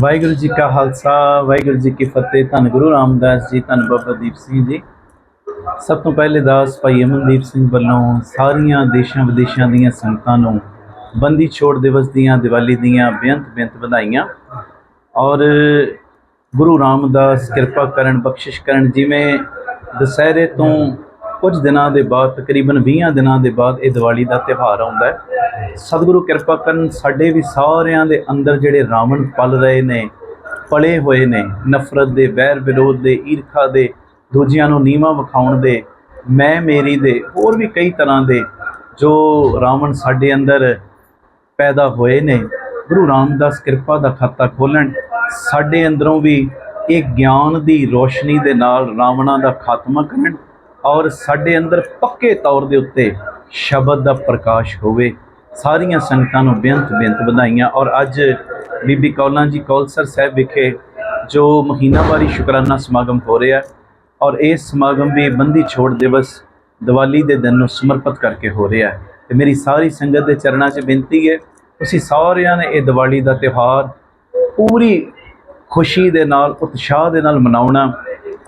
ਵਾਹਿਗੁਰੂ ਜੀ ਕਾ ਖਾਲਸਾ, ਵਾਹਿਗੁਰੂ ਜੀ ਕੀ ਫਤਿਹ। ਧੰਨ ਗੁਰੂ ਰਾਮਦਾਸ ਜੀ, ਧੰਨ ਬਾਬਾ ਦੀਪ ਸਿੰਘ ਜੀ। ਸਭ ਤੋਂ ਪਹਿਲੇ ਦਾਸ ਭਾਈ ਅਮਨਦੀਪ ਸਿੰਘ ਵੱਲੋਂ ਸਾਰੀਆਂ ਦੇਸ਼ਾਂ ਵਿਦੇਸ਼ਾਂ ਦੀਆਂ ਸੰਗਤਾਂ ਨੂੰ ਬੰਦੀ ਛੋੜ ਦਿਵਸ ਦੀਆਂ, ਦੀਵਾਲੀ ਦੀਆਂ ਬੇਅੰਤ ਬੇਅੰਤ ਵਧਾਈਆਂ। ਔਰ ਗੁਰੂ ਰਾਮਦਾਸ ਕਿਰਪਾ ਕਰਨ, ਬਖਸ਼ਿਸ਼ ਕਰਨ, ਜਿਵੇਂ ਦੁਸਹਿਰੇ ਤੋਂ ਕੁਝ ਦਿਨਾਂ ਦੇ ਬਾਅਦ, ਤਕਰੀਬਨ 20 ਦਿਨਾਂ ਦੇ ਬਾਅਦ ਇਹ ਦੀਵਾਲੀ ਦਾ ਤਿਉਹਾਰ ਆਉਂਦਾ ਹੈ। ਸਤਿਗੁਰੂ ਕਿਰਪਾ ਕਰਨ ਸਾਡੇ ਵੀ ਸਾਰਿਆਂ ਦੇ ਅੰਦਰ ਜਿਹੜੇ ਰਾਵਣ ਪਲ ਰਹੇ ਨੇ, ਪਲੇ ਹੋਏ ਨੇ, ਨਫ਼ਰਤ ਦੇ, ਵੈਰ ਵਿਰੋਧ ਦੇ, ਈਰਖਾ ਦੇ, ਦੂਜਿਆਂ ਨੂੰ ਨੀਵਾ ਵਿਖਾਉਣ ਦੇ, ਮੈਂ ਮੇਰੀ ਦੇ, ਹੋਰ ਵੀ ਕਈ ਤਰ੍ਹਾਂ ਦੇ ਜੋ ਰਾਵਣ ਸਾਡੇ ਅੰਦਰ ਪੈਦਾ ਹੋਏ ਨੇ, ਗੁਰੂ ਰਾਮਦਾਸ ਕਿਰਪਾ ਦਾ ਖਾਤਾ ਖੋਲਣ ਸਾਡੇ ਅੰਦਰੋਂ ਵੀ ਇਹ ਗਿਆਨ ਦੀ ਰੋਸ਼ਨੀ ਦੇ ਨਾਲ ਰਾਵਣਾਂ ਦਾ ਖਾਤਮਾ ਕਰਨ ਔਰ ਸਾਡੇ ਅੰਦਰ ਪੱਕੇ ਤੌਰ ਦੇ ਉੱਤੇ ਸ਼ਬਦ ਦਾ ਪ੍ਰਕਾਸ਼ ਹੋਵੇ। ਸਾਰੀਆਂ ਸੰਗਤਾਂ ਨੂੰ ਬੇਅੰਤ ਬੇਅੰਤ ਵਧਾਈਆਂ। ਔਰ ਅੱਜ ਬੀਬੀ ਕੌਲਾਂ ਜੀ ਕੌਲਸਰ ਸਾਹਿਬ ਵਿਖੇ ਜੋ ਮਹੀਨਾਵਾਰੀ ਸ਼ੁਕਰਾਨਾ ਸਮਾਗਮ ਹੋ ਰਿਹਾ ਔਰ ਇਹ ਸਮਾਗਮ ਵੀ ਬੰਦੀ ਛੋੜ ਦਿਵਸ ਦੀਵਾਲੀ ਦੇ ਦਿਨ ਨੂੰ ਸਮਰਪਿਤ ਕਰਕੇ ਹੋ ਰਿਹਾ ਹੈ। ਤੇ ਮੇਰੀ ਸਾਰੀ ਸੰਗਤ ਦੇ ਚਰਨਾਂ 'ਚ ਬੇਨਤੀ ਹੈ, ਤੁਸੀਂ ਸਾਰਿਆਂ ਨੇ ਇਹ ਦੀਵਾਲੀ ਦਾ ਤਿਉਹਾਰ ਪੂਰੀ ਖੁਸ਼ੀ ਦੇ ਨਾਲ, ਉਤਸ਼ਾਹ ਦੇ ਨਾਲ ਮਨਾਉਣਾ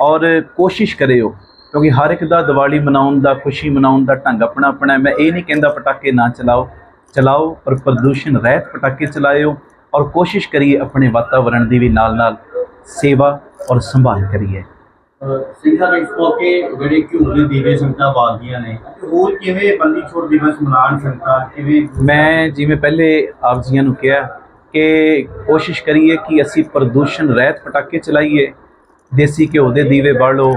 ਔਰ ਕੋਸ਼ਿਸ਼ ਕਰਿਓ ਕਿਉਂਕਿ ਹਰ ਇੱਕ ਦਾ ਦੀਵਾਲੀ ਮਨਾਉਣ ਦਾ ਖੁਸ਼ੀ ਮਨਾਉਣ ਦਾ ਢੰਗ ਆਪਣਾ ਆਪਣਾ ਹੈ। ਮੈਂ ਇਹ ਨਹੀਂ ਕਹਿੰਦਾ ਪਟਾਕੇ ਨਾ ਚਲਾਓ। ਚਲਾਓ ਪਰ ਪ੍ਰਦੂਸ਼ਣ ਰਹਿਤ ਪਟਾਕੇ ਚਲਾਇਓ ਔਰ ਕੋਸ਼ਿਸ਼ ਕਰੀਏ ਆਪਣੇ ਵਾਤਾਵਰਣ ਦੀ ਵੀ ਨਾਲ ਨਾਲ ਸੇਵਾ ਔਰ ਸੰਭਾਲ ਕਰੀਏ। ਸਿੰਘ ਸਾਹਿਬ ਇਸ ਮੌਕੇ ਜਿਹੜੇ ਘਿਓ ਦੇ ਦੀਵੇ ਸੰਗਤਾਂ ਬਾਲਦੀਆਂ ਨੇ ਅਤੇ ਹੋਰ ਕਿਵੇਂ ਬੰਦੀ ਛੋੜ ਦਿਵਸ ਮਨਾਉਣ ਸੰਗਤਾਂ ਕਿਵੇਂ ਮੈਂ ਜਿਵੇਂ ਪਹਿਲੇ ਆਪ ਜੀਆਂ ਨੂੰ ਕਿਹਾ ਕਿ ਕੋਸ਼ਿਸ਼ ਕਰੀਏ ਕਿ ਅਸੀਂ ਪ੍ਰਦੂਸ਼ਣ ਰਹਿਤ ਪਟਾਕੇ ਚਲਾਈਏ ਦੇਸੀ ਘਿਓ ਦੇ ਦੀਵੇ ਬਾਲੋ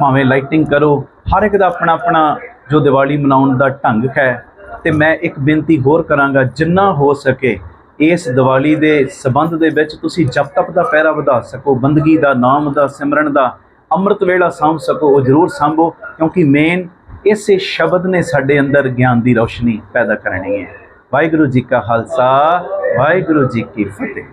ਭਾਵੇਂ ਲਾਈਟਿੰਗ ਕਰੋ, ਹਰ ਇੱਕ ਦਾ ਆਪਣਾ ਆਪਣਾ ਜੋ ਦੀਵਾਲੀ ਮਨਾਉਣ ਦਾ ਢੰਗ ਹੈ। ਤੇ ਮੈਂ ਇੱਕ ਬੇਨਤੀ ਹੋਰ ਕਰਾਂਗਾ, ਜਿੰਨਾ ਹੋ ਸਕੇ ਇਸ ਦੀਵਾਲੀ ਦੇ ਸਬੰਧ ਦੇ ਵਿੱਚ ਤੁਸੀਂ ਜਪ ਤਪ ਦਾ ਪਹਿਰਾ ਵਧਾ ਸਕੋ, ਬੰਦਗੀ ਦਾ, ਨਾਮ ਦਾ, ਸਿਮਰਨ ਦਾ, ਅੰਮ੍ਰਿਤ ਵੇਲਾ ਸਾਂਭ ਸਕੋ, ਉਹ ਜ਼ਰੂਰ ਸਾਂਭੋ, ਕਿਉਂਕਿ ਮੇਨ ਇਸੇ ਸ਼ਬਦ ਨੇ ਸਾਡੇ ਅੰਦਰ ਗਿਆਨ ਦੀ ਰੌਸ਼ਨੀ ਪੈਦਾ ਕਰਨੀ ਹੈ। ਵਾਹਿਗੁਰੂ ਜੀ ਕਾ ਖਾਲਸਾ, ਵਾਹਿਗੁਰੂ ਜੀ ਕੀ ਫਤਿਹ।